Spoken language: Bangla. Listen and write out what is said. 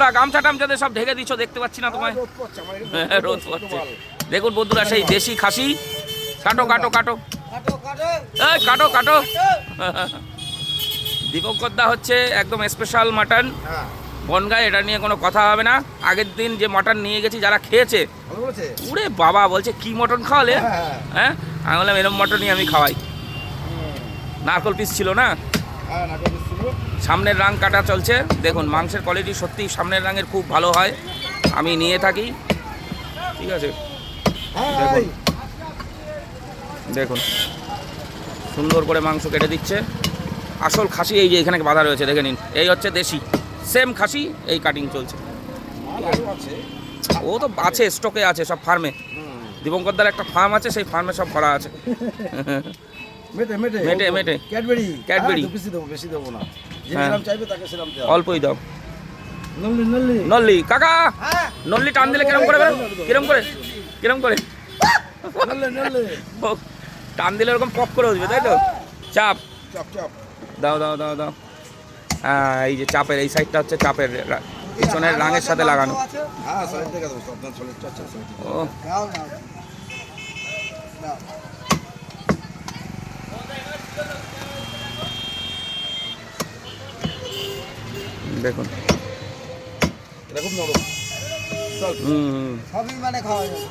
দা গামছা টামছাতে সব ঢেকে দিচ্ছ দেখতে পাচ্ছি না তোমায়। রোদ পড়ছে, হ্যাঁ, দেখুন বন্ধুরা সেই দেশি খাসি। কাটো কাটো কাটো। এই কাটো কাটো। দীপঙ্কর দা হচ্ছে একদম স্পেশাল মাটন হ্যাঁ, বনগায় এটা নিয়ে কোনো কথা হবে না। আগের দিন যে মটন নিয়ে গেছি যারা খেয়েছে। উরে বাবা বলছে কি মটন খাওয়ালে হ্যাঁ, হ্যাঁ। আমি বললাম এরম মটনই আমি খাওয়াই। নারকল পিস ছিল না? হ্যাঁ। সামনের রাং কাটা চলছে। দেখুন মাংসের কোয়ালিটি সত্যি সামনের রাঙের খুব ভালো হয়। আমি নিয়ে থাকি। ঠিক আছে? দেখুন। দেখুন। সুন্দর করে মাংস কেটে দিচ্ছে। আসল খাসি এই যে এখানে বাঁধা রয়েছে দেখে নিন। এই হচ্ছে দেশি। সেম খাসি এই কাটিং চলছে। ও তো আছে স্টকে আছে সব ফার্মে দীপঙ্করদার একটা ফার্ম আছে সেই ফার্মে সব ভরা আছে। মেটে, মেটে, মেটে, মেটে। ক্যাডবেরি। ক্যাডবেরি। বেশি দেবো বেশি দেবো না। চাইবে তাকে দেওয়া অল্পই দাও। নল্লি নল্লি। নল্লি কাকা! হ্যাঁ। নল্লি টান দিলে কিরম করে কিরম করে? কিরম করে? নল্লি নল্লি। ও, টান দিলে ওরকম পপ করে উঠবে তাই তো? চাপ। চাপ চাপ। দাও দাও দাও দাও। হ্যাঁ এই যে চাপের এই সাইডটা হচ্ছে চাপের পিছনের রাঙের সাথে লাগানো। হ্যাঁ ও। দেখুন। এটা খুব নরম। হুম হুম। সবই মানে খাওয়া যাবে